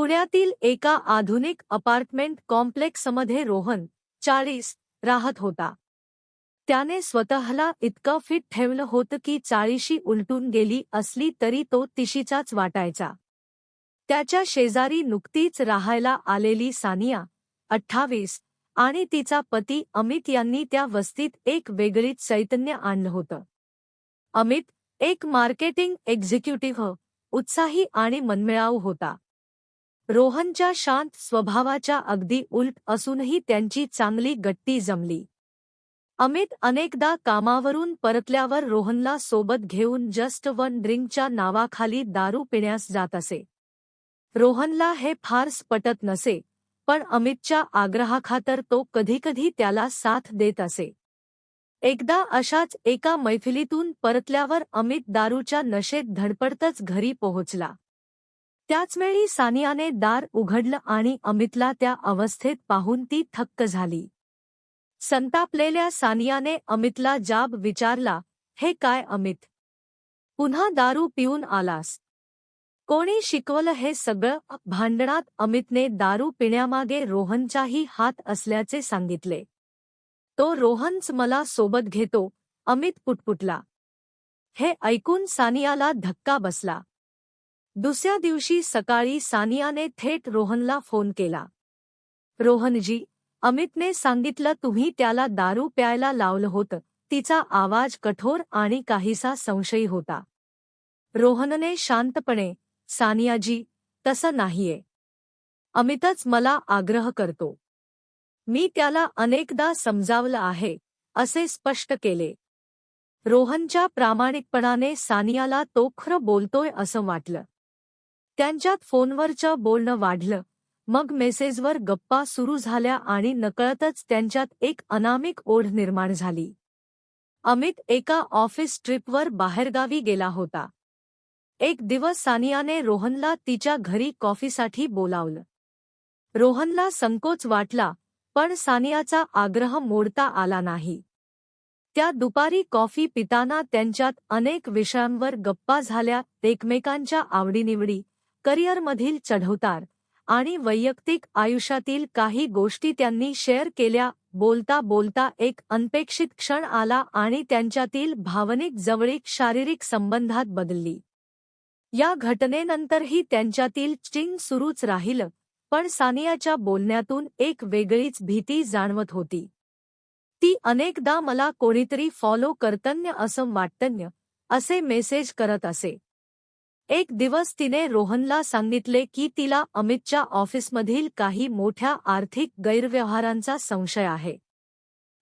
पुण्यातील एका आधुनिक अपार्टमेंट कॉम्प्लेक्समध्ये रोहन चाळीस राहत होता. त्याने स्वतःला इतकं फिट ठेवलं होतं की चाळीशी उलटून गेली असली तरी तो तिशीचाच वाटायचा. त्याच्या शेजारी नुकतीच राहायला आलेली सानिया अठ्ठावीस आणि तिचा पती अमित यांनी त्या वस्तीत एक वेगळीच चैतन्य आणलं होतं. अमित एक मार्केटिंग एक्झिक्युटिव्ह उत्साही आणि मनमिळाऊ होता. रोहनच्या शांत स्वभावाच्या अगदी उलट असूनही त्यांची चांगली गट्टी जमली. अमित अनेकदा कामावरून परतल्यावर रोहनला सोबत घेऊन जस्ट वन ड्रिंकच्या नावाखाली दारू पिण्यास जात असे. रोहनला हे फारस पटत नसे पण अमितच्या आग्रहाखातर तो कधीकधी त्याला साथ देत असे. एकदा अशाच एका मैफिलीतून परतल्यावर अमित दारूच्या नशेत धडपडतच घरी पोहोचला. त्याचवेळी सानियाने दार उघडलं आणि अमितला त्या अवस्थेत पाहून ती थक्क झाली. संतापलेल्या सानियाने अमितला जाब विचारला हे काय अमित? पुन्हा दारू पिऊन आलास? कोणी शिकवलं हे सगळं? भांडणात अमितने दारू पिण्यामागे रोहनचाही हात असल्याचे सांगितले. तो रोहनच मला सोबत घेतो अमित पुटपुटला. हे ऐकून सानियाला धक्का बसला. दुसऱ्या दिवशी सकाळी सानियाने थेट रोहनला फोन केला. रोहनजी अमितने सांगितलं तुम्ही त्याला दारू प्यायला लावलं होतं. तिचा आवाज कठोर आणि काहीसा संशयी होता. रोहनने शांतपणे सानियाजी तसं नाहीये. अमितच मला आग्रह करतो. मी त्याला अनेकदा समजावलं आहे असे स्पष्ट केले. रोहनच्या प्रामाणिकपणाने सानियाला तो खरं बोलतोय असं वाटलं. त्यांच्यात फोनवरचं बोलणं वाढलं. मग मेसेजवर गप्पा सुरू झाल्या आणि नकळतच त्यांच्यात एक अनामिक ओढ निर्माण झाली. अमित एका ऑफिस ट्रिपवर बाहेरगावी गेला होता. एक दिवस सानियाने रोहनला तिच्या घरी कॉफीसाठी बोलावलं. रोहनला संकोच वाटला पण सानियाचा आग्रह मोडता आला नाही. त्या दुपारी कॉफी पिताना त्यांच्यात अनेक विषयांवर गप्पा झाल्या एकमेकांच्या आवडीनिवडी करिअरमधील चढवतार आणि वैयक्तिक आयुष्यातील काही गोष्टी त्यांनी शेअर केल्या. बोलता बोलता एक अनपेक्षित क्षण आला आणि त्यांच्यातील भावनिक जवळीक शारीरिक संबंधात बदलली. या घटनेनंतरही त्यांच्यातील चिंग सुरूच राहिलं पण सानियाच्या बोलण्यातून एक वेगळीच भीती जाणवत होती. ती अनेकदा मला कोणीतरी फॉलो करतन्य असं वाटतन्य असे मेसेज करत असे. एक दिवस तिने रोहनला सांगितले की तिला अमितच्या ऑफिसमधील काही मोठ्या आर्थिक गैरव्यवहारांचा संशय आहे.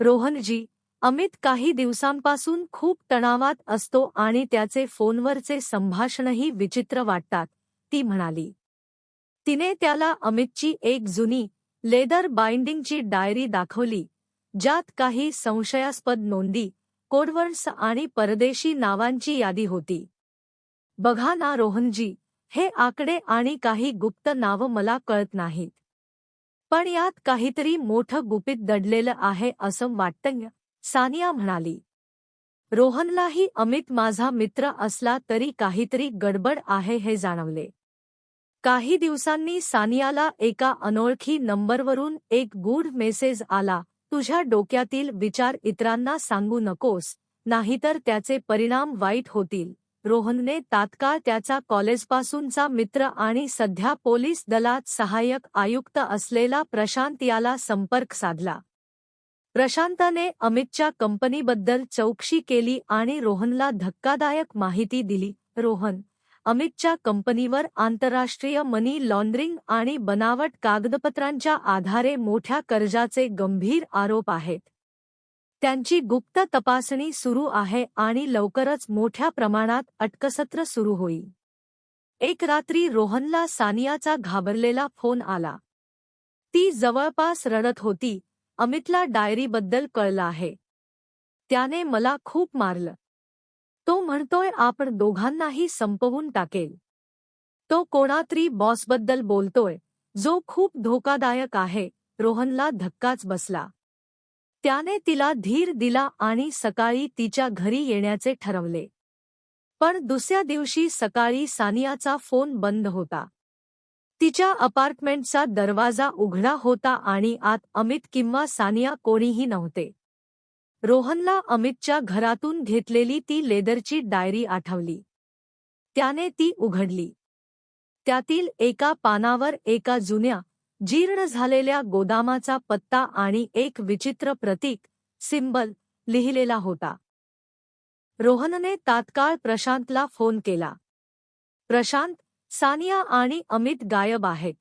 रोहनजी अमित काही दिवसांपासून खूप तणावात असतो आणि त्याचे फोनवरचे संभाषणही विचित्र वाटतात ती म्हणाली. तिने त्याला अमितची एक जुनी लेदर बाइंडिंगची डायरी दाखवली ज्यात काही संशयास्पद नोंदी कोडवर्ड्स आणि परदेशी नावांची यादी होती. बघा ना रोहनजी हे आकडे आणि काही गुप्त नावं मला कळत नाहीत. पण यात काहीतरी मोठं गुपित दडलेलं आहे असं वाटतं सानिया म्हणाली. रोहनलाही अमित माझा मित्र असला तरी काहीतरी गडबड आहे हे जाणवले. काही दिवसांनी सानियाला एका अनोळखी नंबरवरून एक गूढ मेसेज आला तुझ्या डोक्यातील विचार इतरांना सांगू नकोस नाहीतर त्याचे परिणाम वाईट होतील. रोहनने तात्काळ त्याचा कॉलेजपासूनचा मित्र आणि सध्या पोलीस दलात सहाय्यक आयुक्त असलेला प्रशांत याला संपर्क साधला. प्रशांताने अमितच्या कंपनीबद्दल चौकशी केली आणि रोहनला धक्कादायक माहिती दिली. रोहन अमितच्या कंपनीवर आंतरराष्ट्रीय मनी लॉन्ड्रिंग आणि बनावट कागदपत्रांच्या आधारे मोठ्या कर्जाचे गंभीर आरोप आहेत. त्यांची गुप्त तपासणी सुरू आहे आणि लवकरच मोठ्या प्रमाणात अटकसत्र सुरू होईल. एक रात्री रोहनला सानियाचा घाबरलेला फोन आला. ती जवळपास रडत होती अमितला डायरीबद्दल कळलं आहे. त्याने मला खूप मारलं. तो म्हणतोय आपण दोघांनाही संपवून टाकेल. तो कोणातरी बॉसबद्दल बोलतोय जो खूप धोकादायक आहे रोहनला धक्काच बसला. त्याने तिला धीर दिला आणि सकाळी तिच्या घरी येण्याचे ठरवले. पण दुसऱ्या दिवशी सकाळी सानियाचा फोन बंद होता. तिच्या अपार्टमेंटचा दरवाजा उघडा होता आणि आत अमित किंवा सानिया कोणीही नव्हते. रोहनला अमितच्या घरातून घेतलेली ती लेदरची डायरी आठवली. त्याने ती उघडली. त्यातील एका पानावर एका जुन्या जीर्ण झालेल्या गोदामाचा पत्ता आणि एक विचित्र प्रतीक सिंबल लिहिलेला होता. रोहनने तात्काळ प्रशांतला फोन केला. प्रशांत सानिया आणि अमित गायब आहेत.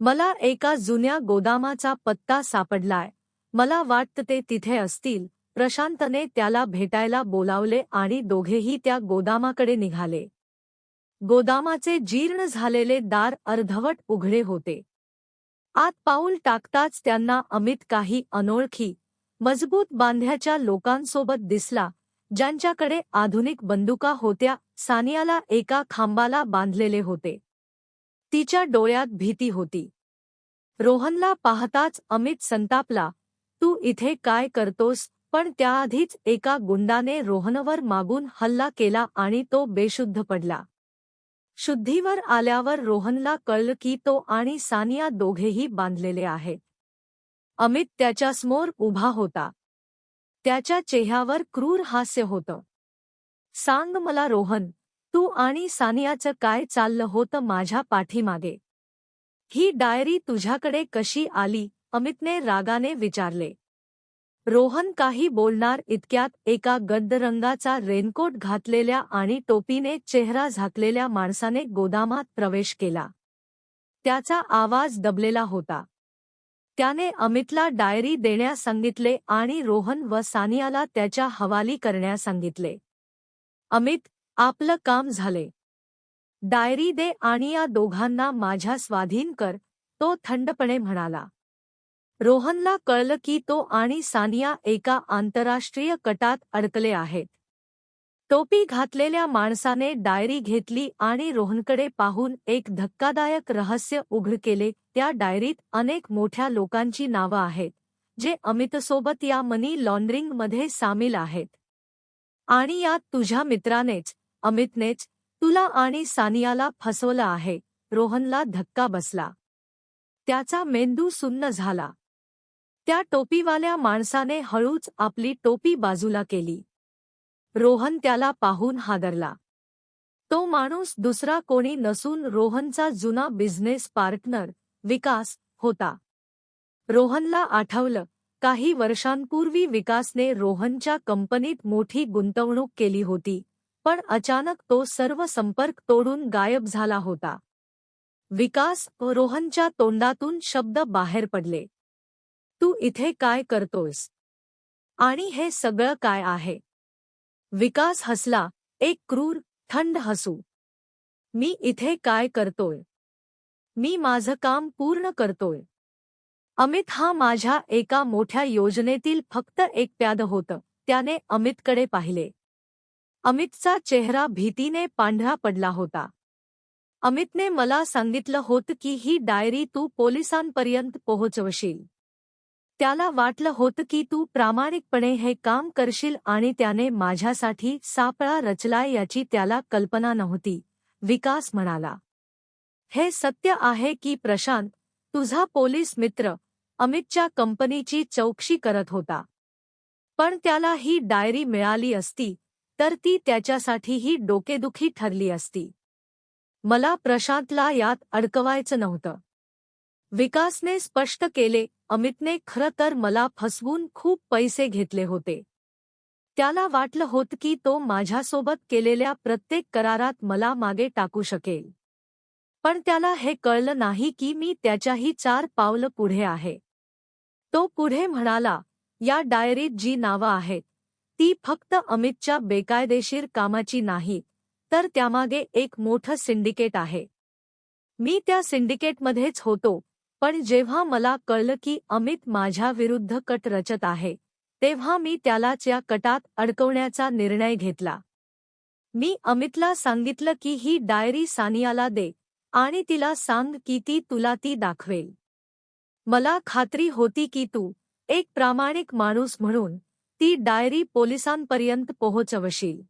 मला एका जुन्या गोदामाचा पत्ता सापडलाय. मला वाटतं ते तिथे असतील. प्रशांतने त्याला भेटायला बोलावले आणि दोघेही त्या गोदामाकडे निघाले. गोदामाचे जीर्ण झालेले दार अर्धवट उघडे होते. आत पाऊल टाकताच त्यांना अमित काही अनोळखी मजबूत बांध्याच्या लोकांसोबत दिसला ज्यांच्याकडे आधुनिक बंदुका होत्या सानियाला एका खांबाला बांधलेले होते. तिच्या डोळ्यात भीती होती. रोहनला पाहताच अमित संतापला तू इथे काय करतोस? पण त्याआधीच एका गुंडाने रोहनवर मागून हल्ला केला आणि तो बेशुद्ध पडला. शुद्धीवर आल्यावर रोहनला कळलं की तो आणि सानिया दोघेही बांधलेले आहेत. अमित त्याच्यासमोर उभा होता. त्याच्या चेहऱ्यावर क्रूर हास्य होतं. सांग मला रोहन तू आणि सानियाचं काय चाललं होतं माझ्या पाठीमागे? ही डायरी तुझ्याकडे कशी आली? अमितने रागाने विचारले. रोहन काही बोलणार इतक्यात एका गद्द रंगाचा रेनकोट घातलेल्या आणि टोपीने चेहरा झाकलेल्या माणसाने गोदामात प्रवेश केला. त्याचा आवाज दबलेला होता. त्याने अमितला डायरी देण्यास सांगितले आणि रोहन व सानियाला त्याच्या हवाली करण्यास सांगितले. अमित आपलं काम झाले. डायरी दे आणि या दोघांना माझ्या स्वाधीन कर तो थंडपणे म्हणाला. रोहनला कळलं की तो आणि सानिया एका आंतरराष्ट्रीय कटात अडकले आहेत. टोपी घातलेल्या माणसाने डायरी घेतली आणि रोहनकडे पाहून एक धक्कादायक रहस्य उघड केले. त्या डायरीत अनेक मोठ्या लोकांची नावं आहेत जे अमितसोबत या मनी लॉन्ड्रिंगमध्ये सामील आहेत. आणि यात तुझ्या मित्रानेच अमितनेच तुला आणि सानियाला फसवलं आहे. रोहनला धक्का बसला. त्याचा मेंदू सुन्न झाला. त्या टोपीवाल्या माणसाने हळूच आपली टोपी बाजूला केली. रोहन त्याला पाहून हादरला. तो माणूस दुसरा कोणी नसून रोहनचा जुना बिझनेस पार्टनर विकास होता. रोहनला आठवलं काही वर्षांपूर्वी विकासने रोहनच्या कंपनीत मोठी गुंतवणूक केली होती पण अचानक तो सर्व संपर्क तोडून गायब झाला होता. विकास रोहनच्या तोंडातून शब्द बाहेर पडले. तू इथे काय करतोयस? आणि हे सगळं काय आहे? विकास हसला एक क्रूर थंड हसू. मी इथे काय करतोय? मी माझं काम पूर्ण करतोय. अमित हा माझ्या एका मोठ्या योजनेतील फक्त एक प्याद होतं त्याने अमितकडे पाहिले. अमितचा चेहरा भीतीने पांढरा पडला होता. अमितने मला सांगितलं होतं की ही डायरी तू पोलिसांपर्यंत पोहोचवशील. त्याला वाटलं होतं की तू प्रामाणिकपणे हे काम करशील आणि त्याने माझ्यासाठी सापळा रचलाय याची त्याला कल्पना नव्हती. विकास म्हणाला. हे सत्य आहे की प्रशांत तुझा पोलीस मित्र अमितच्या कंपनीची चौकशी करत होता. पण त्याला ही डायरी मिळाली असती तर ती त्याच्यासाठीही डोकेदुखी ठरली असती. मला प्रशांतला यात अडकवायचं नव्हतं. विकासने स्पष्ट केले अमितने खरं तर मला फसवून खूप पैसे घेतले होते. त्याला वाटलं होतं की तो माझ्यासोबत केलेल्या प्रत्येक करारात मला मागे टाकू शकेल. पण त्याला हे कळलं नाही की मी त्याच्याही चार पावलं पुढे आहे. तो पुढे म्हणाला या डायरीत जी नावं आहेत ती फक्त अमितच्या बेकायदेशीर कामाची नाही तर त्यामागे एक मोठं सिंडिकेट आहे. मी त्या सिंडिकेटमध्येच होतो पण जेव्हा मला कळलं की अमित माझ्या विरुद्ध कट रचत आहे तेव्हा मी त्यालाच या कटात अडकवण्याचा निर्णय घेतला. मी अमितला सांगितलं की ही डायरी सानियाला दे आणि तिला सांग की ती तुला ती दाखवेल. मला खात्री होती की तू एक प्रामाणिक माणूस म्हणून ती डायरी पोलिसांपर्यंत पोहोचवशील.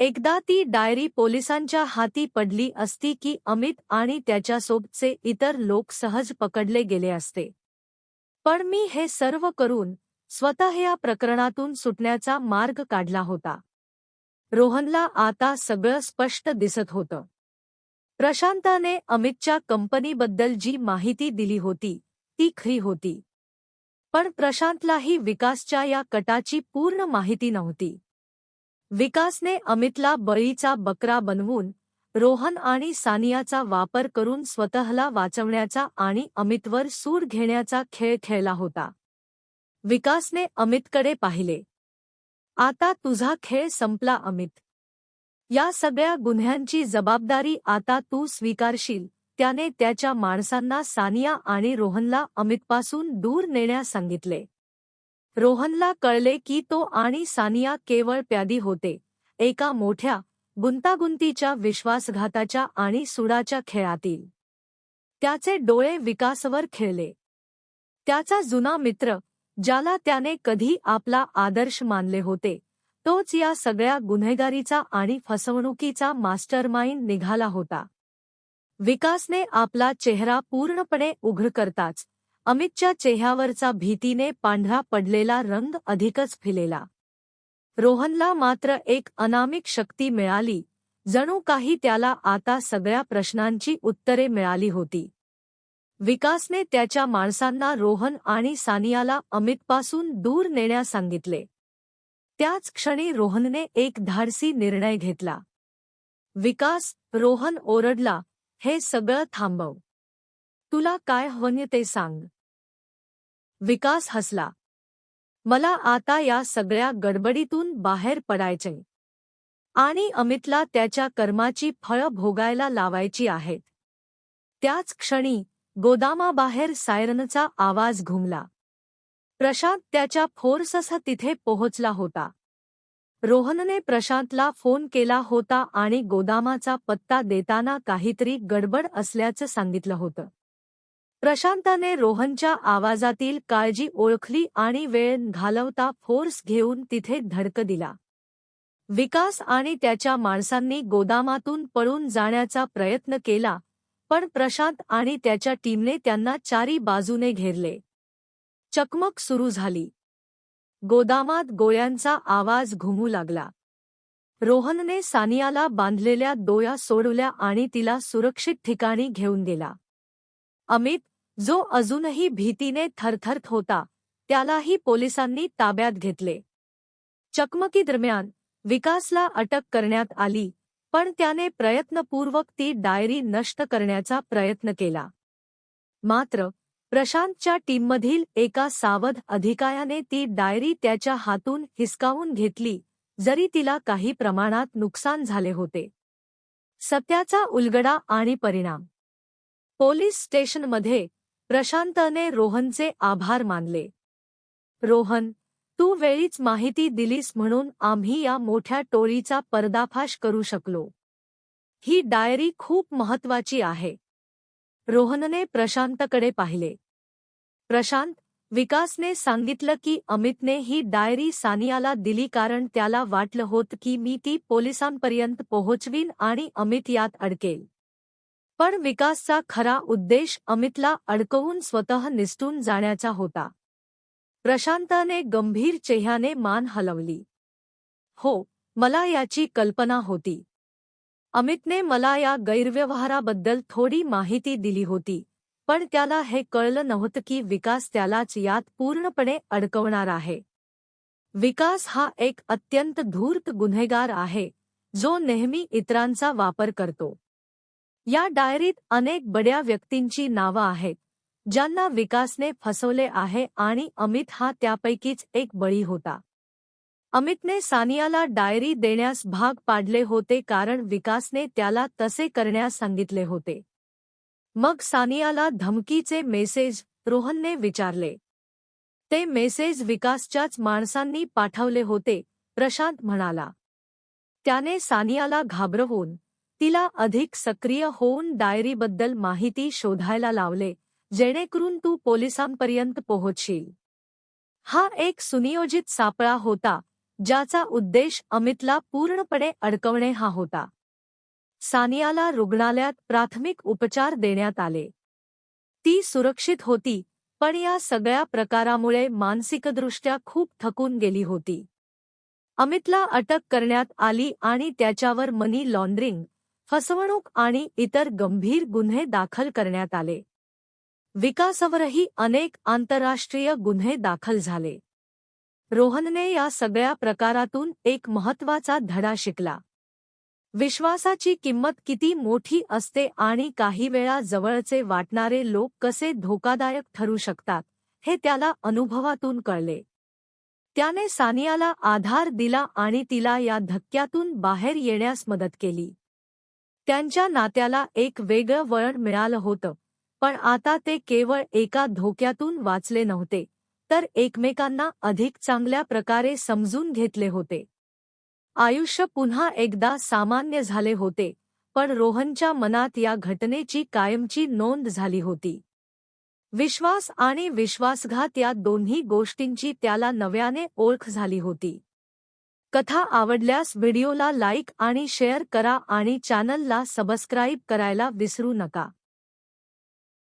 एकदा ती डायरी पोलिसांच्या हाती पडली असती की अमित आणि त्याच्यासोबतचे इतर लोक सहज पकडले गेले असते. पण मी हे सर्व करून स्वतः या प्रकरणातून सुटण्याचा मार्ग काढला होता. रोहनला आता सगळं स्पष्ट दिसत होतं. प्रशांताने अमितच्या कंपनीबद्दल जी माहिती दिली होती ती खरी होती. पण प्रशांतलाही विकासच्या या कटाची पूर्ण माहिती नव्हती. विकासने अमितला बळीचा बकरा बनवून रोहन आणि सानियाचा वापर करून स्वतःला वाचवण्याचा आणि अमितवर सूर घेण्याचा खेळ खेळला होता. विकासने अमितकडे पाहिले. आता तुझा खेळ संपला अमित. या सगळ्या गुन्ह्यांची जबाबदारी आता तू स्वीकारशील त्याने त्याच्या माणसांना सानिया आणि रोहनला अमितपासून दूर नेण्यास सांगितले. रोहनला कळले की तो आणि सानिया केवळ प्यादी होते. एका मोठ्या गुंतागुंतीच्या विश्वासघाताच्या आणि सुडाच्या खेळातील. त्याचे डोळे विकासवर खेळले. त्याचा जुना मित्र ज्याला त्याने कधी आपला आदर्श मानले होते तोच या सगळ्या गुन्हेगारीचा आणि फसवणुकीचा मास्टरमाइंड निघाला होता. विकासने आपला चेहरा पूर्णपणे उघड करताच अमितच्या चेहऱ्यावरचा भीतीने पांढरा पडलेला रंग अधिकच फिलेला. रोहनला मात्र एक अनामिक शक्ती मिळाली जणू काही त्याला आता सगळ्या प्रश्नांची उत्तरे मिळाली होती. विकासने त्याच्या माणसांना रोहन आणि सानियाला अमितपासून दूर नेण्यास सांगितले. त्याच क्षणी रोहनने एक धाडसी निर्णय घेतला. विकास रोहन ओरडला हे सगळं थांबव. तुला काय हवं ते सांग. विकास हसला. मला आता या सगळ्या गडबडीतून बाहेर पडायचे आणि अमितला त्याच्या कर्माची फळं भोगायला लावायची आहेत. त्याच क्षणी गोदामाबाहेर सायरनचा आवाज घुमला. प्रशांत त्याच्या फोर्ससह तिथे पोहोचला होता. रोहनने प्रशांतला फोन केला होता आणि गोदामाचा पत्ता देताना काहीतरी गडबड असल्याचं सांगितलं होतं. प्रशांताने रोहनच्या आवाजातील काळजी ओळखली आणि वेळ घालवता फोर्स घेऊन तिथे धडक दिला. विकास आणि त्याच्या माणसांनी गोदामातून पळून जाण्याचा प्रयत्न केला पण प्रशांत आणि त्याच्या टीमने त्यांना चारी बाजूने घेरले. चकमक सुरू झाली. गोदामात गोळ्यांचा आवाज घुमू लागला. रोहनने सानियाला बांधलेल्या दोया सोडवल्या आणि तिला सुरक्षित ठिकाणी घेऊन गेला. अमित जो अजूनही भीतीने थरथरत होता त्यालाही पोलिसांनी ताब्यात घेतले. चकमकीदरम्यान विकासला अटक करण्यात आली पण त्याने प्रयत्नपूर्वक ती डायरी नष्ट करण्याचा प्रयत्न केला. मात्र प्रशांतच्या टीममधील एका सावध अधिकायाने ती डायरी त्याच्या हातून हिसकावून घेतली जरी तिला काही प्रमाणात नुकसान झाले होते. सत्याचा उलगडा आणि परिणाम. पोलीस स्टेशनमध्ये प्रशांतने रोहनचे आभार मानले. रोहन तू वेळीच माहिती दिलीस म्हणून आम्ही या मोठ्या टोळीचा पर्दाफाश करू शकलो. ही डायरी खूप महत्वाची आहे. रोहनने प्रशांतकडे पाहिले. प्रशांत विकासने सांगितलं की अमितने ही डायरी सानियाला दिली कारण त्याला वाटलं होत की मी ती पोलिसांपर्यंत पोहोचवीन आणि अमित यात अडकेल. पण विकासचा खरा उद्देश अमितला अडकवून स्वतः निसटून जाण्याचा होता. प्रशांताने गंभीर चेह्याने मान हलवली. हो मला याची कल्पना होती. अमितने मला या गैरव्यवहाराबद्दल थोडी माहिती दिली होती पण त्याला हे कळलं नव्हतं की विकास त्यालाच यात पूर्णपणे अडकवणार आहे. विकास हा एक अत्यंत धूर्त गुन्हेगार आहे जो नेहमी इतरांचा वापर करतो. या डायरीत अनेक बड्या व्यक्तींची नावं आहेत ज्यांना विकासने फसवले आहे आणि अमित हा त्यापैकीच एक बळी होता. अमितने सानियाला डायरी देण्यास भाग पाडले होते कारण विकासने त्याला तसे करण्यास सांगितले होते. मग सानियाला धमकीचे मेसेज रोहनने विचारले. ते मेसेज विकासच्याच माणसांनी पाठवले होते प्रशांत म्हणाला. त्याने सानियाला घाबरवून तिला अधिक सक्रिय होऊन डायरीबद्दल माहिती शोधायला लावले जेणेकरून तू पोलिसांपर्यंत पोहोचशील. हा एक सुनियोजित सापळा होता ज्याचा उद्देश अमितला पूर्णपणे अडकवणे हा होता. सानियाला रुग्णालयात प्राथमिक उपचार देण्यात आले. ती सुरक्षित होती पण या सगळ्या प्रकारामुळे मानसिकदृष्ट्या खूप थकून गेली होती. अमितला अटक करण्यात आली आणि त्याच्यावर मनी लॉन्ड्रिंग फसवणूक आणि इतर गंभीर गुन्हे दाखल करण्यात आले. विकासवरही अनेक आंतरराष्ट्रीय गुन्हे दाखल झाले. रोहनने या सगळ्या प्रकारातून एक महत्त्वाचा धडा शिकला. विश्वासाची किंमत किती मोठी असते आणि काही वेळा जवळचे वाटणारे लोक कसे धोकादायक ठरू शकतात हे त्याला अनुभवातून कळले. त्याने सानियाला आधार दिला आणि तिला या धक्क्यातून बाहेर येण्यास मदत केली. त्यांच्या नात्याला एक वेगळं वळण मिळालं होतं. पण आता ते केवळ एका धोक्यातून वाचले नव्हते. तर एकमेकांना अधिक चांगल्या प्रकारे समजून घेतले होते. आयुष्य पुन्हा एकदा सामान्य झाले होते पण रोहनच्या मनात या घटनेची कायमची नोंद झाली होती. विश्वास आणि विश्वासघात या दोन्ही गोष्टींची त्याला नव्याने ओळख झाली होती. कथा आवडल्यास व्हिडिओला लाईक आणि शेअर करा आणि चॅनलला सबस्क्राईब करायला विसरू नका.